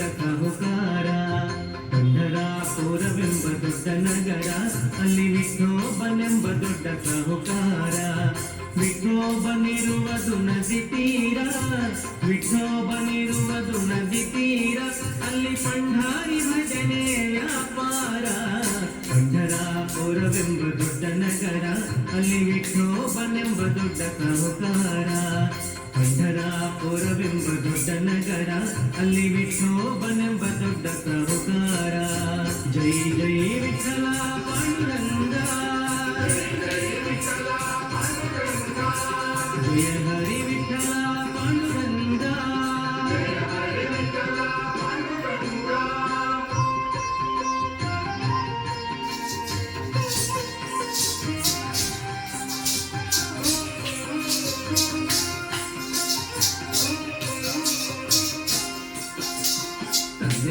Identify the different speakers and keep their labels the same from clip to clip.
Speaker 1: ವಿಠೋಬನೆಂಬ ದೊಡ್ಡ ಸಾಹುಕಾರ ಪಂಡರಾಪುರವೆಂಬ ದೊಡ್ಡ ನಗರ ಅಲ್ಲಿ ವಿಠೋಬನೆಂಬ ದೊಡ್ಡ ಸಾಹುಕಾರ ವಿಠೋಬನಿರುವುದು ನದಿ ತೀರ ವಿಠೋಬನಿರುವುದು ನದಿ ತೀರ ಅಲ್ಲಿ ಪಂಡಾರಿ ಭಜನೆ ವ್ಯಾಪಾರ ಪಂಢರಾಪುರವೆಂಬ ದೊಡ್ಡ ನಗರ ಅಲ್ಲಿ ವಿಠೋಬನೆಂಬ ದೊಡ್ಡ ಸಾಹುಕಾರ ಪಂಢರಾಪುರವೆಂಬ ದೊಡ್ಡ ನಗರ ಅಲ್ಲಿ ವಿಠೋಬನೆಂಬ ದೊಡ್ಡ ಸಾಹುಕಾರ ಜೈ ಜೈ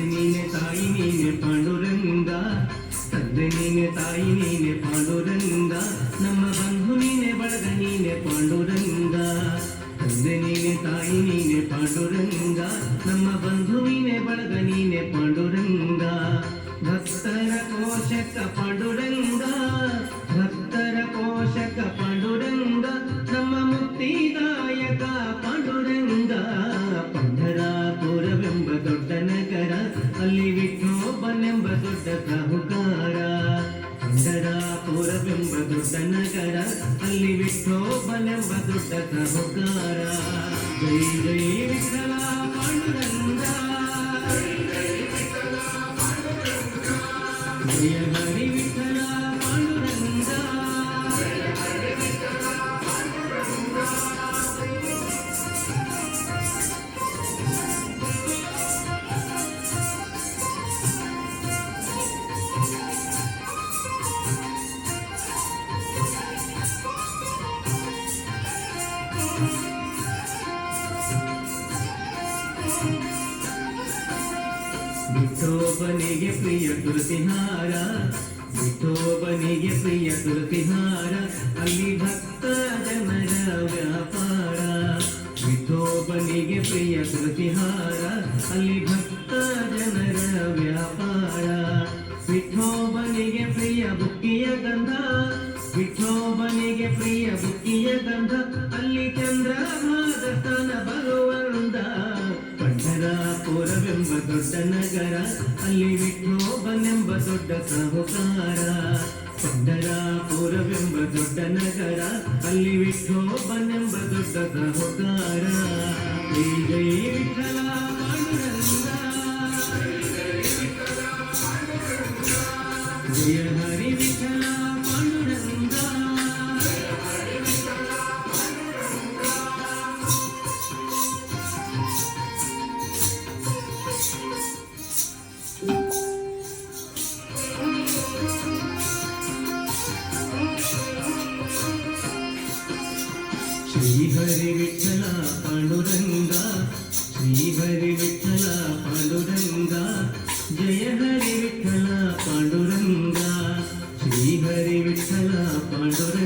Speaker 1: ತಂದೆ ನೀನೆ ತಾಯಿ ನೀನೆ ಪಾಂಡುರಂಗ ತಂದೆ ನೀನೆ ತಾಯಿ ನೀನೆ ಪಾಂಡುರಂಗ ನಮ್ಮ ಬಂಧು ನೀನೆ ಬಳಗ ನೀನೆ ಪಾಂಡುರಂಗ ತಂದೆ ನೀನೆ ತಾಯಿ ನೀನೆ ಪಾಂಡುರಂಗ ನಮ್ಮ ಬಂಧು ನೀನೆ ಬಳಗ ನೀನೆ ಪಾಂಡುರಂಗ ಭಕ್ತರ ಕೋಶಕ ಪಾಂಡುರಂಗ ವಿಠೋಬನೆಂಬ ದೊಡ್ಡ ಸಾಹುಕಾರ ಪಂಢರಾಪುರವೆಂಬ ದೊಡ್ಡ ನಗರ ಅಲ್ಲಿ ವಿಠೋಬನೆಂಬ ದೊಡ್ಡ ಸಾಹುಕಾರ ಜೈ ಜೈ ವಿಠಲ ಪಾಂಡುರಂಗ ಜಯ ವಿಠೋಬನಿಗೆ ಪ್ರಿಯ ತುಳಸಿಹಾರ ವಿಠೋಬನಿಗೆ ಪ್ರಿಯ ತುಳಸಿಹಾರ ಅಲ್ಲಿ ಪಂಢರಾಪುರವೆಂಬ ದೊಡ್ಡ ನಗರ ಅಲ್ಲಿ ವಿಠೋಬನೆಂಬ ದೊಡ್ಡ ಸಾಹುಕಾರ ಪಂಢರಾಪುರವೆಂಬ ದೊಡ್ಡ ನಗರ ಅಲ್ಲಿ ವಿಠೋಬನೆಂಬ ದೊಡ್ಡ ಸಾಹುಕಾರ ಜೈ ಜೈ ವಿಠಲ ಪಾಂಡುರಂಗ ಜಯ ಹರಿ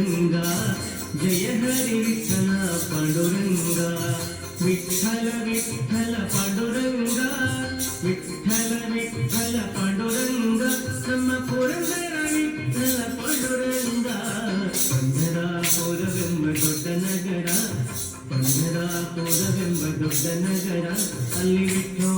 Speaker 1: ಪಾಂಡುರಂಗ ಜಯ ಹರಿ ವಿಠಲ ಪಾಂಡುರಂಗ ವಿಠಲ ವಿಠಲ ಪಾಂಡುರಂಗ ವಿಠಲ ವಿಠಲ ಪಾಂಡುರಂಗ ನಮ್ಮ ಪುರಂದರ ವಿಠಲ ಪಾಂಡುರಂಗ ಪಂಢರಾಪುರವೆಂಬ ದೊಡ್ಡ ನಗರ ಪಂಢರಾಪುರವೆಂಬ ದೊಡ್ಡ ನಗರ ಅಲ್ಲಿ ವಿಠೋಬನೆಂಬ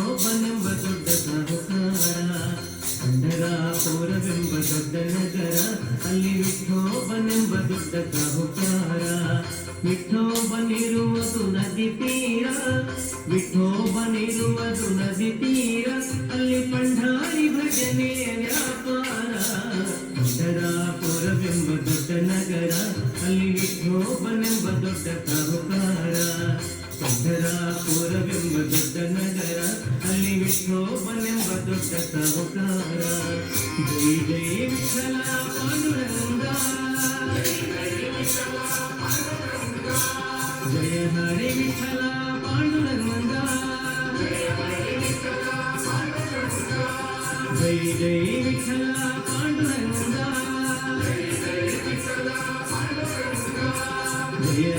Speaker 1: ವಿಠೋಬನಿರುವುದು ನದಿ ತೀರ ವಿಠೋಬನಿರುವುದು ನದಿ ತೀರ ಅಲ್ಲಿ ಪಂಢಾರಿ ಭಜನೆ ವ್ಯಾಪಾರ ಪಂಢರಾಪುರವೆಂಬ ದೊಡ್ಡ ನಗರ ಅಲ್ಲಿ ವಿಠೋಬನೆಂಬ ದೊಡ್ಡ ಸುಂದರ ಸೂರವೆಂಬ ದೊಡ್ಡ ನಗರ ಅಲ್ಲಿ ವಿಷ್ಣೋಪನೆಂಬ ದೊಡ್ಡ ಸಾಹುಕಾರ ಜೈ ಜೈ ವಿಠಲ ಪಾಂಡುರಂಗ ಜಯ ಹರಿ ವಿಠಲ ಪಾಂಡುರಂಗ ಜೈ ಜೈ ವಿಠಲ ಪಾಂಡುರಂಗ ಜಯ